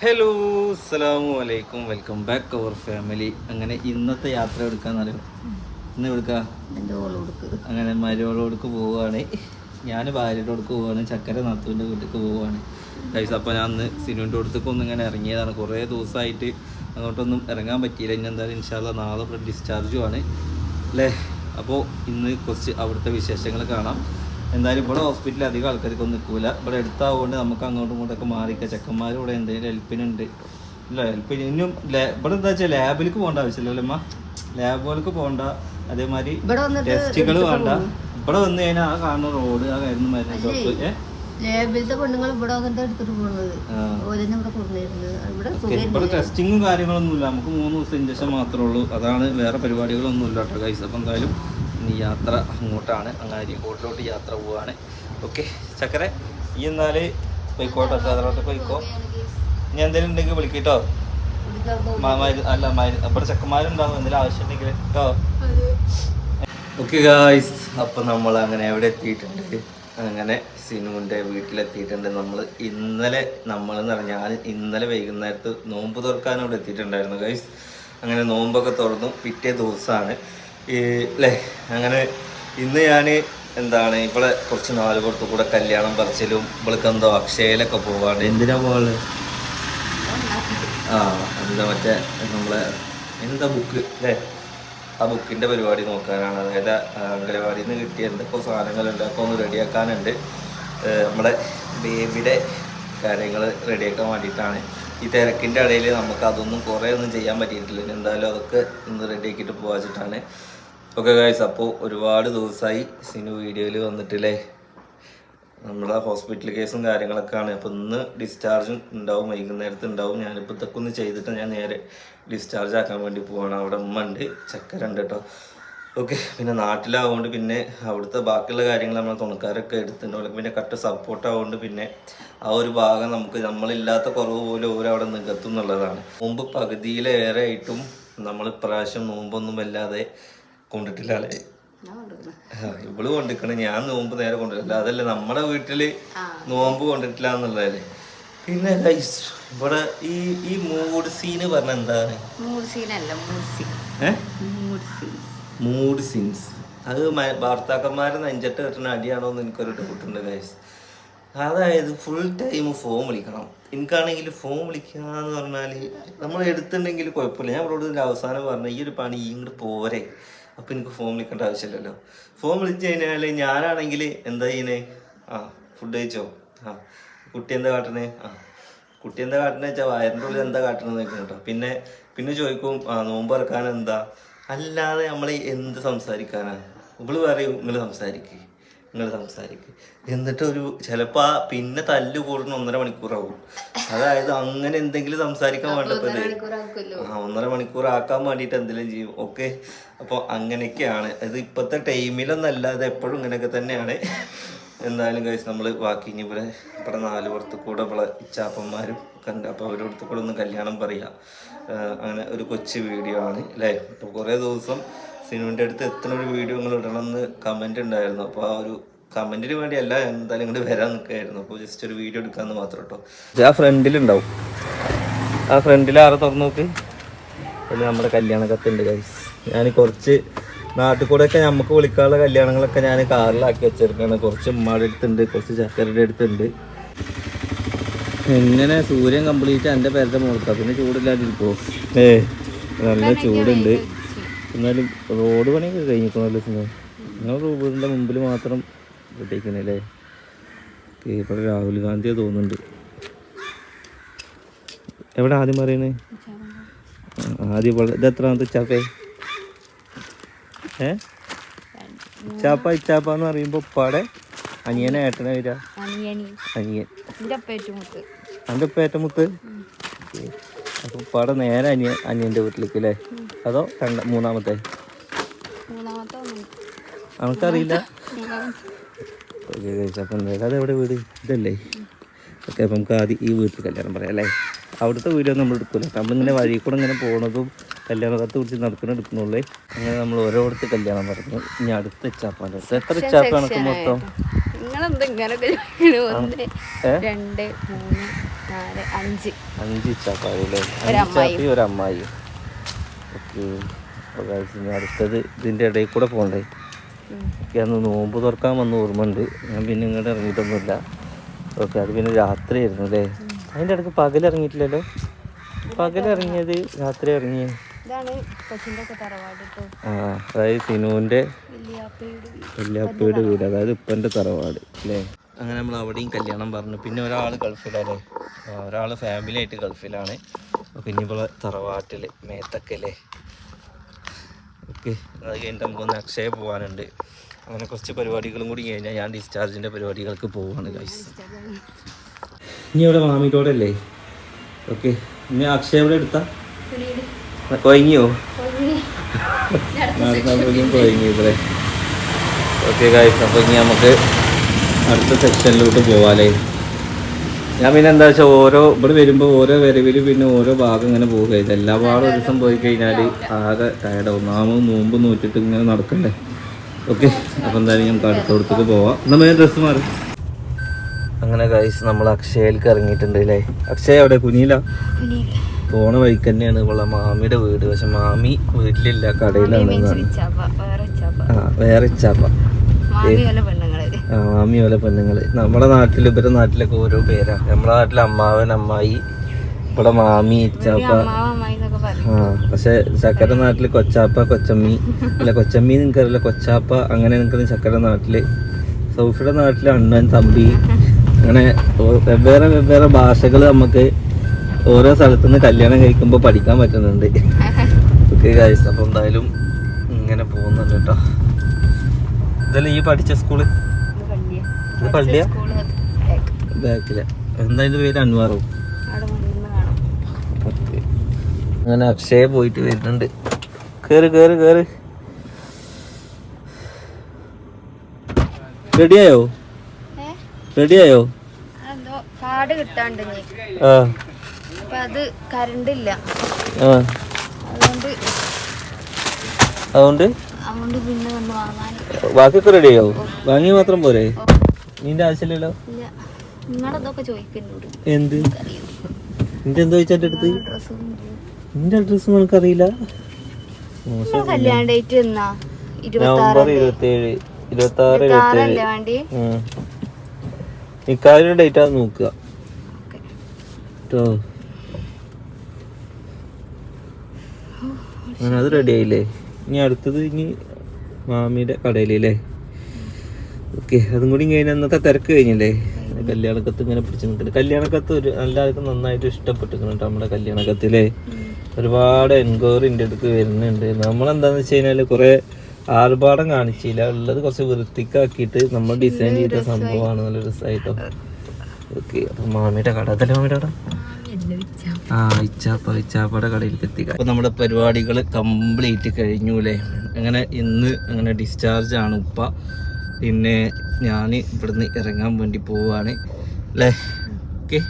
Hello അസ്സലാമു അലൈക്കും. Welcome back അവർ family അങ്ങനെ ഇന്നത്തെ യാത്ര എടുക്കാന്നറിയോ? ഇന്ന് എടുക്കാം അങ്ങനെ മരോളോടക്ക് പോവുകയാണ് ഞാൻ ഭാര്യയോടക്ക് പോവുകയാണ് ചക്കര നാത്തുവിന്റെ വീട്ടിലേക്ക് പോവുകയാണ് ഗൈസ് അപ്പോൾ ഞാൻ അന്ന് സിനുവിന്റെ അടുത്തേക്ക് ഒന്ന് ഇങ്ങനെ ഇറങ്ങിയതാണ്. കുറേ ദിവസമായിട്ട് അങ്ങോട്ടൊന്നും ഇറങ്ങാൻ പറ്റിയില്ല. ഇനി എന്തായാലും ഇൻഷാല്ല നാളെ ഡിസ്ചാർജുമാണ് ഡിസ്ചാർജും ആണ്. അല്ലേ അപ്പോൾ ഇന്ന് കുറച്ച് അവിടുത്തെ വിശേഷങ്ങൾ കാണാം. എന്തായാലും ഇവിടെ ഹോസ്പിറ്റലിൽ അധികം ആൾക്കാർക്കൊന്നും നിൽക്കില്ല ഇവിടെ എടുത്താവുകൊണ്ട് നമുക്ക് അങ്ങോട്ടും ഇങ്ങോട്ടൊക്കെ മാറിക്കാം ചെക്കന്മാരും ഇവിടെ എന്തെങ്കിലും ഹെൽപ്പിനുണ്ട് ഇല്ല ഹെൽപ്പിന് ഇനിയും ഇവിടെ എന്താ വെച്ചാൽ ലാബിലേക്ക് പോകേണ്ട ആവശ്യമില്ലല്ലോ അമ്മ. ലാബുകൾക്ക് പോകണ്ട. അതേമാതിരി ടെസ്റ്റുകൾ വേണ്ട. ഇവിടെ വന്നു കഴിഞ്ഞാൽ ആ കാണുന്ന റോഡ് ആ കാര്യം മരുന്ന് ഡോക്ടർ ലേബിലത്തെ പെണ്ണുങ്ങൾ ഇവിടെ വന്നിട്ട് എടുത്തിട്ട് പോകുന്നത് ഇവിടെ ടെസ്റ്റിങ്ങും കാര്യങ്ങളൊന്നുമില്ല. നമുക്ക് മൂന്ന് ദിവസം ഇഞ്ചക്ഷൻ മാത്രമേ ഉള്ളൂ. അതാണ് വേറെ പരിപാടികളൊന്നും ഇല്ല കേട്ടോ അപ്പം എന്തായാലും ഇനി യാത്ര അങ്ങോട്ടാണ്. അങ്ങനെ കോട്ടിലോട്ട് യാത്ര പോവാണ്. ഓക്കെ ചക്കരെ ഈ എന്നാൽ പോയിക്കോട്ടെ അതിലോട്ട് പോയിക്കോ. ഇനി എന്തെങ്കിലും ഉണ്ടെങ്കിൽ വിളിക്കട്ടോ. അല്ല ഇവിടെ ചെക്കന്മാരുണ്ടാവും എന്തെങ്കിലും ആവശ്യം ഉണ്ടെങ്കിൽ കേട്ടോ. ഓക്കെ ഗായ്സ് അപ്പം നമ്മൾ അങ്ങനെ എവിടെ എത്തിയിട്ടുണ്ട്? അങ്ങനെ സിനുവിന്റെ വീട്ടിലെത്തിയിട്ടുണ്ട്. നമ്മൾ ഇന്നലെ നമ്മൾ എന്ന് പറഞ്ഞാൽ ഞാൻ ഇന്നലെ വൈകുന്നേരത്ത് നോമ്പ് തുറക്കാൻ അവിടെ എത്തിയിട്ടുണ്ടായിരുന്നു ഗൈസ് അങ്ങനെ നോമ്പൊക്കെ തുറന്നു. പിറ്റേ ദിവസമാണ്. ഈ അല്ലേ അങ്ങനെ ഇന്ന് ഞാൻ എന്താണ് ഇവിടെ കുറച്ച് നാല് പുറത്ത് കൂടെ കല്യാണം പറിച്ചിലും ഇവൾക്ക് എന്തോ അക്ഷയയിലൊക്കെ പോവാണ്ട്. എന്തിനാ പോകാനുള്ളത് ആ എന്താ മറ്റേ നമ്മളെ എന്താ ബുക്ക് അല്ലേ ആ ബുക്കിന്റെ പരിപാടി നോക്കാനാണ്. അതായത് അംഗനവാടിയിൽ നിന്ന് കിട്ടിയ എന്തൊക്കെ സാധനങ്ങളുണ്ട് ഒക്കെ ഒന്ന് റെഡിയാക്കാനുണ്ട്. നമ്മുടെ ബേബിയുടെ കാര്യങ്ങൾ റെഡിയാക്കാൻ വേണ്ടിയിട്ടാണ്. ഈ തിരക്കിന്റെ ഇടയിൽ നമുക്ക് അതൊന്നും കുറേ ഒന്നും ചെയ്യാൻ പറ്റിയിട്ടില്ല. എന്തായാലും അതൊക്കെ ഇന്ന് റെഡിയാക്കിയിട്ട് പോകാച്ചിട്ടാണ് ഓക്കെ ഗായ്സ് അപ്പോൾ ഒരുപാട് ദിവസമായി സിനു വീഡിയോയിൽ വന്നിട്ടില്ലേ? നമ്മളെ ഹോസ്പിറ്റൽ കേസും കാര്യങ്ങളൊക്കെ ആണ് അപ്പോൾ ഇന്ന് ഡിസ്ചാർജും ഉണ്ടാവും വൈകുന്നേരത്ത് ഉണ്ടാവും. ഞാനിപ്പോൾ ഇതൊക്കെ ഒന്ന് ചെയ്തിട്ട് ഞാൻ നേരെ ഡിസ്ചാർജ് ആക്കാൻ വേണ്ടി പോവാണ്. അവിടെ ഉമ്മ ഉണ്ട് ചക്കരുണ്ട് കേട്ടോ ഓക്കെ പിന്നെ നാട്ടിലാവുകൊണ്ട് പിന്നെ അവിടുത്തെ ബാക്കിയുള്ള കാര്യങ്ങൾ നമ്മൾ തുണക്കാരൊക്കെ എടുത്തിട്ടുണ്ട്. പിന്നെ കട്ട് സപ്പോർട്ട് ആവുകൊണ്ട് പിന്നെ ആ ഒരു ഭാഗം നമുക്ക് നമ്മളില്ലാത്ത കുറവ് പോലും ഓരോ അവിടെ നികത്തും എന്നുള്ളതാണ്. മുമ്പ് പകുതിയിലേറെ ആയിട്ടും നമ്മൾ ഇപ്രാവശ്യം നോമ്പൊന്നും വല്ലാതെ കൊണ്ടിട്ടില്ല അല്ലേ? ഇവൾ കൊണ്ടിരിക്കണ. ഞാൻ നോമ്പ് നേരെ കൊണ്ടിട്ടില്ല അതല്ല നമ്മുടെ വീട്ടിൽ നോമ്പ് കൊണ്ടിട്ടില്ല എന്നുള്ളതല്ലേ? പിന്നെ ഇവിടെ ഈ ഈ മൂഡ് സീന് പറഞ്ഞ എന്താണ്? മൂർസി മൂഡ് സീൻസ് അത് ഭർത്താക്കന്മാരെ നെഞ്ചട്ട് കിട്ടുന്ന അടിയാണോ എന്ന് എനിക്കൊരു ഡൗട്ടുണ്ട് ഗൈസ് അതായത് ഫുൾ ടൈം ഫോൺ വിളിക്കണം. എനിക്കാണെങ്കിൽ ഫോൺ വിളിക്കാന്ന് പറഞ്ഞാൽ നമ്മൾ എടുത്തിട്ടുണ്ടെങ്കിൽ കുഴപ്പമില്ല. ഞാൻ ഇവിടെ അവസാനം പറഞ്ഞ ഈ ഒരു പണി ഇങ്ങോട്ട് പോരെ. അപ്പം എനിക്ക് ഫോം വിളിക്കേണ്ട ആവശ്യമില്ലല്ലോ. ഫോം വിളിച്ചു കഴിഞ്ഞാൽ ഞാനാണെങ്കിൽ എന്താ ചെയ്യണേ? ആ ഫുഡ് കഴിച്ചോ? ആ കുട്ടി എന്താ കാട്ടണേ? ആ കുട്ടി എന്താ കാട്ടണേ വെച്ചാൽ വയറിന്റെ ഉള്ളിൽ എന്താ കാട്ടണമെന്ന് കേട്ടോ. പിന്നെ പിന്നെ ചോദിക്കും ആ നോമ്പ് ഇറക്കാൻ എന്താ അല്ലാതെ നമ്മൾ എന്ത് സംസാരിക്കാനാണ് ഇവൾ പറയും നിങ്ങൾ സംസാരിക്കുക നിങ്ങൾ സംസാരിക്ക്. എന്നിട്ട് ഒരു ചിലപ്പോൾ ആ പിന്നെ തല്ല് കൂടുന്ന ഒന്നര മണിക്കൂറാവും. അതായത് അങ്ങനെ എന്തെങ്കിലും സംസാരിക്കാൻ വേണ്ടപ്പോഴേ ആ ഒന്നര മണിക്കൂർ ആക്കാൻ വേണ്ടിയിട്ട് എന്തെങ്കിലും ചെയ്യും. ഓക്കെ? അപ്പോൾ അങ്ങനെയൊക്കെയാണ്. അത് ഇപ്പോഴത്തെ ടൈമിലൊന്നല്ല അത് എപ്പോഴും ഇങ്ങനെയൊക്കെ തന്നെയാണ്. എന്തായാലും കഴിച്ച് നമ്മൾ ബാക്കി ഇനി ഇവിടെ ഇവിടെ നാല് പുറത്ത് കൂടെ ഇവിടെ ഇച്ചാപ്പന്മാരും കണ്ട് അപ്പോൾ അവരുടെ അടുത്ത് കൂടെ ഒന്ന് കല്യാണം പറയാ. അങ്ങനെ ഒരു കൊച്ചു വീഡിയോ ആണ് അല്ലേ? അപ്പൊ കുറേ ദിവസം സിനുവിന്റെ അടുത്ത് എത്ര ഒരു വീഡിയോ നിങ്ങൾ ഇടണമെന്ന് കമന്റ് ഉണ്ടായിരുന്നു. അപ്പോൾ ആ ഒരു കമന്റിന് വേണ്ടി അല്ല എന്തായാലും ഇങ്ങോട്ട് വരാൻ നിൽക്കുകയായിരുന്നു. അപ്പോൾ ജസ്റ്റ് ഒരു വീഡിയോ എടുക്കാമെന്ന് മാത്രം കേട്ടോ ആ ഫ്രണ്ടിലുണ്ടാവും ആ ഫ്രണ്ടിൽ ആരെ തുറന്നു നോക്ക്? പിന്നെ നമ്മുടെ കല്യാണ കത്തുണ്ട് ഗൈസ് ഞാൻ കുറച്ച് നാട്ടിൽ കൂടെയൊക്കെ നമുക്ക് വിളിക്കാനുള്ള കല്യാണങ്ങളൊക്കെ ഞാൻ കാറിലാക്കി വെച്ചിരിക്കുകയാണ് കുറച്ച് ഉമ്മാടെ അടുത്തുണ്ട് കുറച്ച് ചക്കരയുടെ അടുത്തുണ്ട്. എങ്ങനെ സൂര്യൻ കംപ്ലീറ്റ് എന്റെ പേരുടെ മുഴുക്കാം പിന്നെ ചൂടില്ലാതിരിക്കുമോ ഏ നല്ല ചൂടുണ്ട്. എന്നാലും റോഡ് പണിയൊക്കെ കഴിഞ്ഞിരിക്കണമല്ലോ സിനിമ നിങ്ങൾ വീടിന്റെ മുമ്പിൽ മാത്രം ഇട്ടേക്കണല്ലേ ഇവിടെ രാഹുൽ ഗാന്ധിയെ തോന്നുന്നുണ്ട്. എവിടെ ആദ്യം പറയണേ? ആദ്യം ഇത് എത്രാമത്തെ ചാപ്പേ? ഏ? ചാപ്പ ഇച്ചാപ്പ എന്ന് പറയുമ്പോ പാടെ അനിയനെ ഏട്ടനെ വരിക? അനിയൻ. അനിയൻ. എന്റെ പേറ്റുമുത്ത് എന്റെ പേറ്റമുത്ത് അപ്പൊ പാടെ നേരെ അനിയൻ അനിയന്റെ വീട്ടിലേക്ക് അല്ലേ? അതോ രണ്ട മൂന്നാമത്തെ? നമുക്കറിയില്ല. ഓക്കെ അപ്പം എന്തായാലും അതെവിടെ വീട്? ഇതല്ലേ. ഓക്കെ അപ്പം നമുക്ക് ആദ്യം ഈ വീട്ടിൽ കല്യാണം പറയാം അല്ലേ? അവിടുത്തെ വീഡിയോ നമ്മൾ എടുക്കില്ല നമ്മളിങ്ങനെ വഴി കൂടെ ഇങ്ങനെ പോണതും കല്യാണ കത്ത് പിടിച്ച് നടക്കുന്ന എടുക്കുന്നുള്ളേ അങ്ങനെ നമ്മൾ ഓരോരുത്തർ കല്യാണം പറഞ്ഞു. ഇനി അടുത്ത ചാപ്പാണ് എത്ര ചാപ്പാണ് മൊത്തം? മൂന്ന് നാല് അഞ്ച്. അഞ്ച് ഇച്ചാപ്പായില്ലേ ഒരു അമ്മായി. അഞ്ചാപ്പി ഒരു അമ്മായി ഓക്കെ ഇനി അടുത്തത് ഇതിന്റെ ഇടയിൽ കൂടെ പോകണ്ടേ. ഓക്കെ അന്ന് നോമ്പ് തുറക്കാൻ വന്ന ഓർമ്മയുണ്ട് ഞാൻ പിന്നെ ഇങ്ങോട്ട് ഇറങ്ങിയിട്ടൊന്നുമില്ല. ഓക്കെ അത് പിന്നെ രാത്രി ആയിരുന്നു അല്ലേ? അതിന്റെ ഇടയ്ക്ക് പകൽ ഇറങ്ങിയിട്ടില്ലല്ലോ? പകൽ ഇറങ്ങിയത് രാത്രി ഇറങ്ങി. ഇതാണ് കൊച്ചിന്റെ ഒക്കെ ആ അതായത് സിനുവിന്റെ വലിയാപ്പയുടെ വീട്. അതായത് ഉപ്പന്റെ തറവാട് അല്ലേ? അങ്ങനെ നമ്മൾ അവിടെയും കല്യാണം പറഞ്ഞു. പിന്നെ ഒരാൾ ഗൾഫിലല്ലേ ഒരാൾ ഫാമിലി ആയിട്ട് ഗൾഫിലാണ് പിന്നെ ഇപ്പോൾ തറവാട്ടിൽ മേത്തക്കല്ലേ ഓക്കെ അത് കഴിഞ്ഞിട്ട് നമുക്കൊന്ന് അക്ഷയ പോകാനുണ്ട് അങ്ങനെ കുറച്ച് പരിപാടികളും കൂടി കഴിഞ്ഞാൽ ഞാൻ ഡിസ്ചാർജിന്റെ പരിപാടികൾക്ക് പോവാണ് ഗൈസ് ഇനി ഇവിടെ മാമിക്കോടല്ലേ? ഓക്കെ. ഇനി അക്ഷയ ഇവിടെ എടുത്താ. കൊയങ്ങിയോ? കൊയങ്ങി. ഇവിടെ. ഓക്കെ ഗൈസ് അപ്പോൾ ഇനി നമുക്ക് അടുത്ത സെക്ഷനിലോട്ട് പോവാലേ. ഞാൻ പിന്നെ എന്താ വെച്ചാൽ ഓരോ ഇവിടെ വരുമ്പോൾ ഓരോ വരവിൽ പിന്നെ ഓരോ ഭാഗം ഇങ്ങനെ പോവുക എല്ലാ ഭാഗം ഒരു ദിവസം പോയി കഴിഞ്ഞാൽ ആകെ ടയർഡാവും നാമം നോമ്പ് നോറ്റിട്ട് ഇങ്ങനെ നടക്കണ്ടേ? ഓക്കെ അപ്പം എന്തായാലും നമുക്ക് അടുത്തോടത്തേക്ക് പോവാം. എന്നാൽ ഡ്രസ്സ് മാറി. അങ്ങനെ ഗൈസ് നമ്മൾ അക്ഷയയിലേക്ക് ഇറങ്ങിയിട്ടുണ്ട് അല്ലേ? അക്ഷയ അവിടെ കുനിയില. പോണ വഴിക്ക് തന്നെയാണ് ഇവിടെ മാമിയുടെ വീട്. പക്ഷെ മാമി വീട്ടിലില്ല കടയിലാണ് വേറെ ഇച്ചാപ്പ. മാമി പോലെ പെണ്ണുങ്ങൾ. നമ്മുടെ നാട്ടിൽ ഇവരുടെ നാട്ടിലൊക്കെ ഓരോ പേരാ. നമ്മുടെ നാട്ടിൽ അമ്മാവൻ അമ്മായി ഇവിടെ മാമി ഇച്ചാപ്പ. ആ പക്ഷെ ചക്കര നാട്ടിൽ കൊച്ചാപ്പ കൊച്ചമ്മി. അല്ല കൊച്ചമ്മി നിനക്കറിയില്ല കൊച്ചാപ്പ അങ്ങനെ നിൽക്കുന്ന ചക്കര നാട്ടിൽ. സൗഫിയുടെ നാട്ടിൽ അണ്ണൻ തമ്പി അങ്ങനെ വെവ്വേറെ വെവ്വേറെ ഭാഷകൾ നമുക്ക് ഓരോ സ്ഥലത്തുനിന്ന് കല്യാണം കഴിക്കുമ്പോൾ പഠിക്കാൻ പറ്റുന്നുണ്ട്. ഓക്കെ ഗായ്സ് അപ്പോൾ എന്തായാലും ഇങ്ങനെ പോകുന്നുണ്ട് കേട്ടോ. ഇതല്ലേ ഈ പഠിച്ച സ്കൂൾ? ഇത് പള്ളിയാ. ഇത് പള്ളിയാ ബാക്കിൽ. എന്താ പേര്? അൻവാറോ. അങ്ങനെ അക്ഷയ പോയിട്ട് വരുന്നുണ്ട്. കേറ് കേറ് കേറ്. റെഡിയായോ? റെഡിയായോ? കാർഡ് കിട്ടാണ്ട് അത് കറണ്ട് ഇല്ല. അതുകൊണ്ട് അതുകൊണ്ട്? അതുകൊണ്ട് പിന്നെ റെഡിയായോ വാങ്ങി മാത്രം പോരെ? നിന്റെ ആവശ്യമില്ലല്ലോ? എന്ത്? നിന്റെ എന്തോ ചോദിച്ചു അടുത്ത് നിന്റെ അഡ്രസ് നിനക്കറിയില്ല? നവംബർ ഇരുപത്തിയേഴ് ഇരുപത്തി ആറ് ഇരുപത്തിയേഴ് നിക്കാരുടെ ഡേറ്റ് ആണ് നോക്കുക. കേട്ടോ അത് റെഡി ആയില്ലേ? ഇനി അടുത്തത് ഇനി മാമിയുടെ കടയിലല്ലേ ഓക്കെ അതും കൂടി കഴിഞ്ഞ അന്നത്തെ തിരക്ക് കഴിഞ്ഞില്ലേ? കല്യാണക്കത്ത് ഇങ്ങനെ പിടിച്ച് നിൽക്കുന്നത് കല്യാണക്കത്ത് ഒരു എല്ലാവർക്കും നന്നായിട്ട് ഇഷ്ടപ്പെട്ടിരിക്കുന്നുണ്ട് നമ്മുടെ കല്യാണക്കത്തിലെ ഒരുപാട് എൻക്വയറി എന്റെ അടുത്ത് വരുന്നുണ്ട്. നമ്മളെന്താണെന്ന് വെച്ച് കഴിഞ്ഞാൽ കുറേ ആർഭാടം കാണിച്ചില്ല. ഉള്ളത് കുറച്ച് വൃത്തിക്കാക്കിയിട്ട് നമ്മൾ ഡിസൈൻ ചെയ്ത സംഭവമാണ്. നല്ല രസമായിട്ടോ ഓക്കെ അപ്പം മാമിയുടെ കട അതല്ലേ മാമിയുടെ കട? ആ ഇച്ചാപ്പ ഇച്ചാപ്പയുടെ കടയിലേക്ക് എത്തി. അപ്പോൾ നമ്മുടെ പരിപാടികൾ കംപ്ലീറ്റ് കഴിഞ്ഞു അല്ലേ അങ്ങനെ ഇന്ന് അങ്ങനെ ഡിസ്ചാർജ് ആണ് ഉപ്പ. പിന്നെ ഞാൻ ഇവിടുന്ന് ഇറങ്ങാൻ വേണ്ടി പോവുകയാണ് അല്ലേ ഓക്കെ.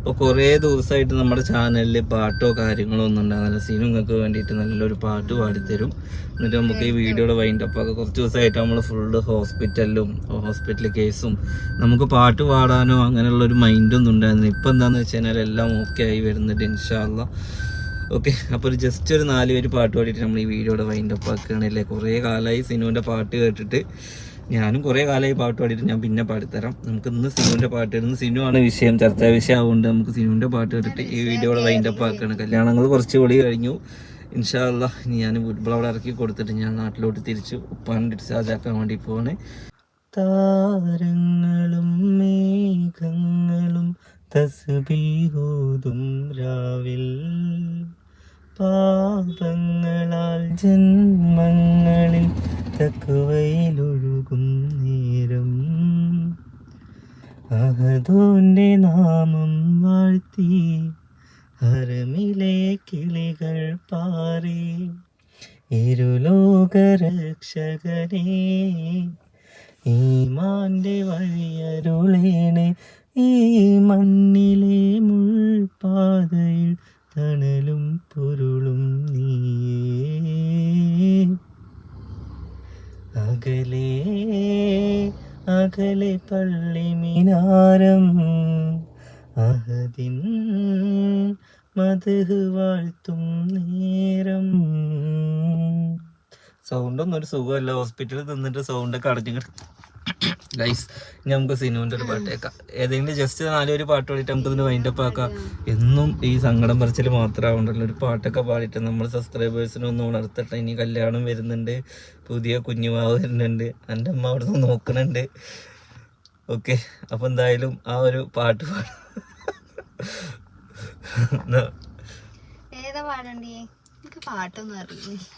അപ്പോൾ കുറേ ദിവസമായിട്ട് നമ്മുടെ ചാനലിൽ പാട്ടോ കാര്യങ്ങളോ ഒന്നും ഉണ്ടാകുന്നില്ല. സീനും നിങ്ങൾക്ക് വേണ്ടിയിട്ട് നല്ലൊരു പാട്ട് പാടിത്തരും. എന്നിട്ട് നമുക്ക് ഈ വീഡിയോയുടെ വൈൻഡ് അപ്പ് ഒക്കെ കുറച്ച് ദിവസമായിട്ട് നമ്മൾ ഫുൾ ഹോസ്പിറ്റലിലും ഹോസ്പിറ്റൽ കേസും നമുക്ക് പാട്ട് പാടാനോ അങ്ങനെയുള്ള ഒരു മൈൻഡൊന്നും ഉണ്ടായിരുന്നില്ല. ഇപ്പം എന്താണെന്ന് വെച്ച് കഴിഞ്ഞാൽ എല്ലാം ഓക്കെ ആയി വരുന്നുണ്ട് ഇൻഷാല്ല ഓക്കെ. അപ്പോൾ ഒരു ജസ്റ്റ് ഒരു നാല് പേര് പാട്ട് പാടിയിട്ട് നമ്മൾ ഈ വീഡിയോയുടെ വൈൻഡ് അപ്പ് ആക്കുകയാണല്ലേ കുറേ കാലമായി സിനുവിന്റെ പാട്ട് കേട്ടിട്ട്. ഞാനും കുറേ കാലമായി പാട്ട് പാടിയിട്ട് ഞാൻ പിന്നെ പാടിത്തരാം. നമുക്ക് ഇന്ന് സിനുവിന്റെ പാട്ട് ഇന്ന് ആണ് വിഷയം. ചർച്ചാ വിഷയം ആവുകൊണ്ട് നമുക്ക് സിനുവിന്റെ പാട്ട് കേട്ടിട്ട് ഈ വീഡിയോയുടെ വൈൻഡ് അപ്പ് ആക്കുകയാണ്. കല്യാണങ്ങൾ കുറച്ച് പൊളി കഴിഞ്ഞു ഇൻഷാല്ല ഞാൻ വീട്ടിൽ അവിടെ ഇറക്കി കൊടുത്തിട്ട് ഞാൻ നാട്ടിലോട്ട് തിരിച്ച് ഉപ്പാൻ ഡിസ്ചാർജ് ആക്കാൻ വേണ്ടി പോവാണ്. താരങ്ങളും മേഘങ്ങളും തസ്ബീഹൂതും രാവിൽ. പാപങ്ങളാൽ ജന്മങ്ങളിൽ തക്കുവയിലൊഴുകും അഹദോന്റെ നാമം വാഴ്ത്തി ഹരമിലെ കിളികൾ പാറി. ഇരുലോകരക്ഷകനെ മാന്റെ വഴിയരുളേണ് ഈ മണ്ണിലെ സൗണ്ടൊന്നും ഒരു സുഖമല്ല. ഹോസ്പിറ്റലിൽ നിന്നിട്ട് സൗണ്ടൊക്കെ അടഞ്ഞു ഗൈസ് ഇനി നമുക്ക് സിനിമന്റെ ഒരു പാട്ട് കേൾക്കാം. ഏതെങ്കിലും ജസ്റ്റ് നാലൊരു പാട്ട് പാടിയിട്ട് നമുക്ക് ഇതിന് വൈൻഡപ്പ് ആക്കാം. എന്നും ഈ സങ്കടം പറിച്ചിൽ മാത്രമാവണ്ടല്ലോ ഒരു പാട്ടൊക്കെ പാടിയിട്ട് നമ്മൾ സബ്സ്ക്രൈബേഴ്സിനെ ഒന്ന് ഉണർത്തട്ടെ. ഇനി കല്യാണം വരുന്നുണ്ട്. പുതിയ കുഞ്ഞുമാവ് വരുന്നുണ്ട്. എന്റെ അമ്മ അവിടെ നിന്ന് നോക്കുന്നുണ്ട്. ഓക്കെ അപ്പം എന്തായാലും ആ ഒരു പാട്ട് പാടാം ഏതാ പാടണ്ടേ?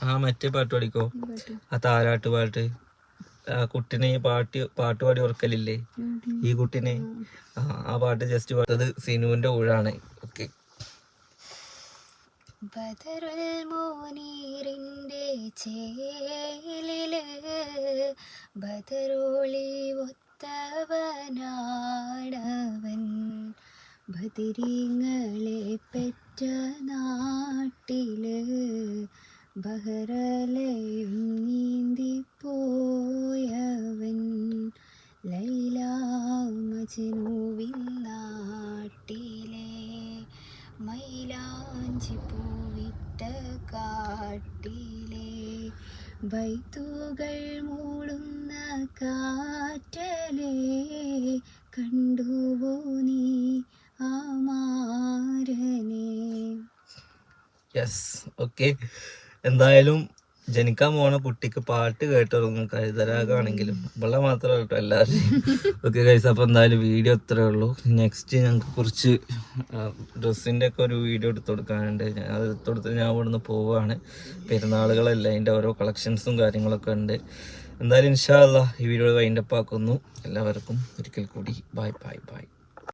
ആ മറ്റേ പാട്ട് പാടിക്കോ? ആ താരാട്ട് പാട്ട്. ആ കുട്ടിനെ ഈ പാട്ട് പാട്ട് പാടി ഉറക്കലില്ലേ ഈ കുട്ടിനെ. ആ പാട്ട് ജസ്റ്റ് പാട്ടത് സിനുവിന്റെ ഊഴാണ്. ഓക്കെ ബദറുൽ മോനീറിന്റെ ചേലിൽ ബദറോളി ഒത്തവനാടവൻ ബദിരിങ്ങളെ പെറ്റ നാട്ടിൽ ബഹറലയും നീന്തിപ്പോയവൻ ലൈല നാട്ടിലെ മൈലാഞ്ചി പൂവിട്ട കാട്ടിലെ ബൈത്തുകൾ മൂളുന്ന കാറ്റലേ കണ്ടുവോ യെസ് ഓക്കെ എന്തായാലും ജനിക്കാൻ പോണ കുട്ടിക്ക് പാട്ട് കേട്ടിറങ്ങും. കഴുതരാകാണെങ്കിലും ഇവിടെ മാത്രമേ കേട്ടോ എല്ലാവരും ഓക്കെ കഴിച്ച അപ്പോൾ എന്തായാലും വീഡിയോ ഇത്രേ ഉള്ളൂ. നെക്സ്റ്റ് ഞങ്ങൾക്ക് കുറച്ച് ഡ്രസ്സിന്റെ ഒക്കെ ഒരു വീഡിയോ എടുത്തു കൊടുക്കാനുണ്ട്. ഞാൻ അത് എടുത്ത് കൊടുത്ത് ഞാൻ ഇവിടുന്ന് പോവുകയാണ് പെരുന്നാളുകളല്ല അതിന്റെ ഓരോ കളക്ഷൻസും കാര്യങ്ങളൊക്കെ ഉണ്ട്. എന്തായാലും ഇൻഷാല്ല ഈ വീഡിയോ വൈൻഡപ്പ് ആക്കുന്നു. എല്ലാവർക്കും ഒരിക്കൽ കൂടി. Bye bye bye